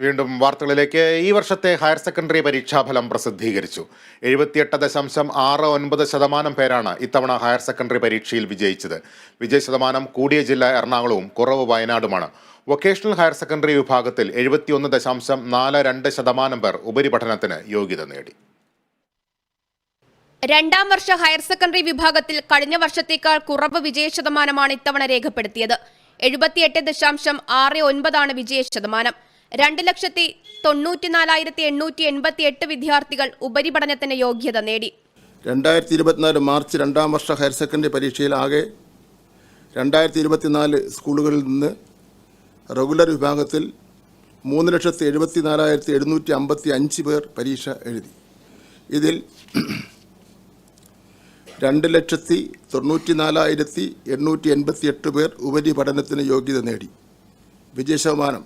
വീണ്ടും വാർത്തകളിലേക്ക്. ഈ വർഷത്തെ ഹയർ സെക്കൻഡറി പരീക്ഷാഫലം പ്രസിദ്ധീകരിച്ചു. എഴുപത്തിയെട്ട് ദശാംശം ആറ് ഒൻപത് ശതമാനം പേരാണ് ഇത്തവണ ഹയർ സെക്കൻഡറി പരീക്ഷയിൽ വിജയിച്ചത്. വിജയ ശതമാനം കൂടിയ ജില്ല എറണാകുളവും കുറവ് വയനാടുമാണ്. വൊക്കേഷണൽ ഹയർ സെക്കൻഡറി വിഭാഗത്തിൽ എഴുപത്തിയൊന്ന് ദശാംശം നാല് രണ്ട് ശതമാനം പേർ ഉപരിപഠനത്തിന് യോഗ്യത നേടി. രണ്ടാം വർഷ ഹയർ സെക്കൻഡറി വിഭാഗത്തിൽ കഴിഞ്ഞ വർഷത്തേക്കാൾ കുറവ് വിജയ ശതമാനമാണ് ഇത്തവണ രേഖപ്പെടുത്തിയത്. എഴുപത്തിയെട്ട് ദശാംശം ആറ് ഒൻപതാണ് വിജയ ശതമാനം. രണ്ട് ലക്ഷത്തി തൊണ്ണൂറ്റിനാലായിരത്തി എണ്ണൂറ്റി എൺപത്തി എട്ട് വിദ്യാർത്ഥികൾ ഉപരിപഠനത്തിന് യോഗ്യത നേടി. രണ്ടായിരത്തി ഇരുപത്തിനാല് മാർച്ച് രണ്ടാം വർഷ ഹയർ സെക്കൻഡറി പരീക്ഷയിൽ ആകെ രണ്ടായിരത്തി ഇരുപത്തിനാല് സ്കൂളുകളിൽ നിന്ന് റെഗുലർ വിഭാഗത്തിൽ മൂന്ന് ലക്ഷത്തി എഴുപത്തി നാലായിരത്തി എഴുന്നൂറ്റി അമ്പത്തി അഞ്ച് പേർ പരീക്ഷ എഴുതി. ഇതിൽ രണ്ട് ലക്ഷത്തി തൊണ്ണൂറ്റി നാലായിരത്തി എണ്ണൂറ്റി എൺപത്തി എട്ട് പേർ ഉപരിപഠനത്തിന് യോഗ്യത നേടി. വിജയശതമാനം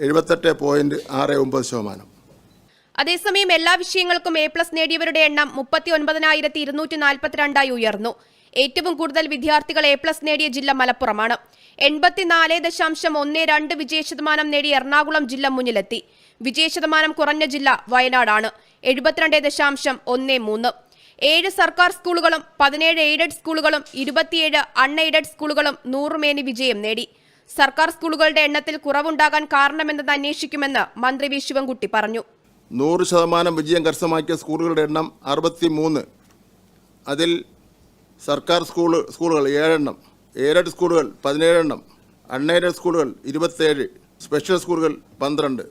എഴുപത്തെട്ട് പോയിന്റ് ആറ് ഒമ്പത് ശതമാനം. അതേസമയം എല്ലാ വിഷയങ്ങൾക്കും എ പ്ലസ് നേടിയവരുടെ എണ്ണം മുപ്പത്തി ഒൻപതിനായിരത്തി ഇരുന്നൂറ്റി നാൽപ്പത്തിരണ്ടായി ഉയർന്നു. ഏറ്റവും കൂടുതൽ വിദ്യാർത്ഥികൾ എ പ്ലസ് നേടിയ ജില്ല മലപ്പുറമാണ്. എൺപത്തിനാല് ദശാംശം ഒന്ന് രണ്ട് വിജയ ശതമാനം നേടി എറണാകുളം ജില്ല മുന്നിലെത്തി. വിജയ ശതമാനം കുറഞ്ഞ ജില്ല വയനാടാണ്. എഴുപത്തിരണ്ട് ദശാംശം ഒന്ന് മൂന്ന്. ഏഴ് സർക്കാർ സ്കൂളുകളും പതിനേഴ് എയ്ഡഡ് സ്കൂളുകളും ഇരുപത്തിയേഴ് അൺ എയ്ഡഡ് സ്കൂളുകളും നൂറുമേനി വിജയം നേടി. സർക്കാർ സ്കൂളുകളുടെ എണ്ണത്തിൽ കുറവുണ്ടാകാൻ കാരണമെന്നത് അന്വേഷിക്കുമെന്ന് മന്ത്രി വി. ശിവൻകുട്ടി പറഞ്ഞു. നൂറ് ശതമാനം വിജയം കരസ്ഥമാക്കിയ സ്കൂളുകളുടെ എണ്ണം അറുപത്തി മൂന്ന് അതിൽ സർക്കാർ സ്കൂൾ സ്കൂളുകൾ ഏഴെണ്ണം എയ്ഡഡ് സ്കൂളുകൾ പതിനേഴെണ്ണം അൺഎയ്ഡഡ് സ്കൂളുകൾ ഇരുപത്തേഴ് സ്പെഷ്യൽ സ്കൂളുകൾ പന്ത്രണ്ട്.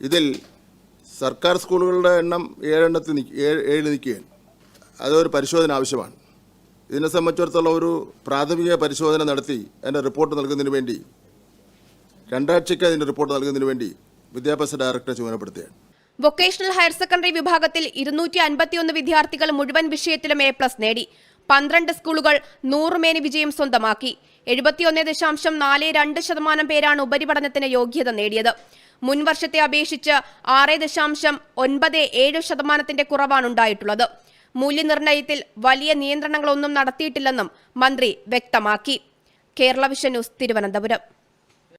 ഇതിൽ സർക്കാർ സ്കൂളുകളുടെ എണ്ണം ഏഴെണ്ണത്തിൽ നിൽക്കുക ഏഴ് നിൽക്കുകയാണ്. അതൊരു പരിശോധന ആവശ്യമാണ്. ഇതിനെ സംബന്ധിച്ചിടത്തോളം ഒരു പ്രാഥമിക പരിശോധന നടത്തി അതിന്റെ റിപ്പോർട്ട് നൽകുന്നതിന് വേണ്ടി. രണ്ടാഴ്ചയ്ക്ക് അതിന്റെ റിപ്പോർട്ട് നൽകുന്നതിന് വേണ്ടി വിദ്യാഭ്യാസ ഡയറക്ടറെ ചുമതലപ്പെടുത്തുകയാണ്. വൊക്കേഷണൽ ഹയർ സെക്കൻഡറി വിഭാഗത്തിൽ ഇരുന്നൂറ്റി അൻപത്തിയൊന്ന് വിദ്യാർത്ഥികൾ മുഴുവൻ വിഷയത്തിലും എ പ്ലസ് നേടി. പന്ത്രണ്ട് സ്കൂളുകൾ നൂറുമേനി വിജയം സ്വന്തമാക്കി. എഴുപത്തിയൊന്ന് ദശാംശം നാല് രണ്ട് ശതമാനം പേരാണ് ഉപരിപഠനത്തിന് യോഗ്യത നേടിയത്. മുൻ വർഷത്തെ അപേക്ഷിച്ച് ആറ് ദശാംശം ഒൻപത് ഏഴ് ശതമാനത്തിന്റെ കുറവാണ് ഉണ്ടായിട്ടുള്ളത്. മൂല്യനിർണയത്തിൽ വലിയ നിയന്ത്രണങ്ങളൊന്നും നടത്തിയിട്ടില്ലെന്നും മന്ത്രി വ്യക്തമാക്കി. Kerala vision news Thiruvananthapuram.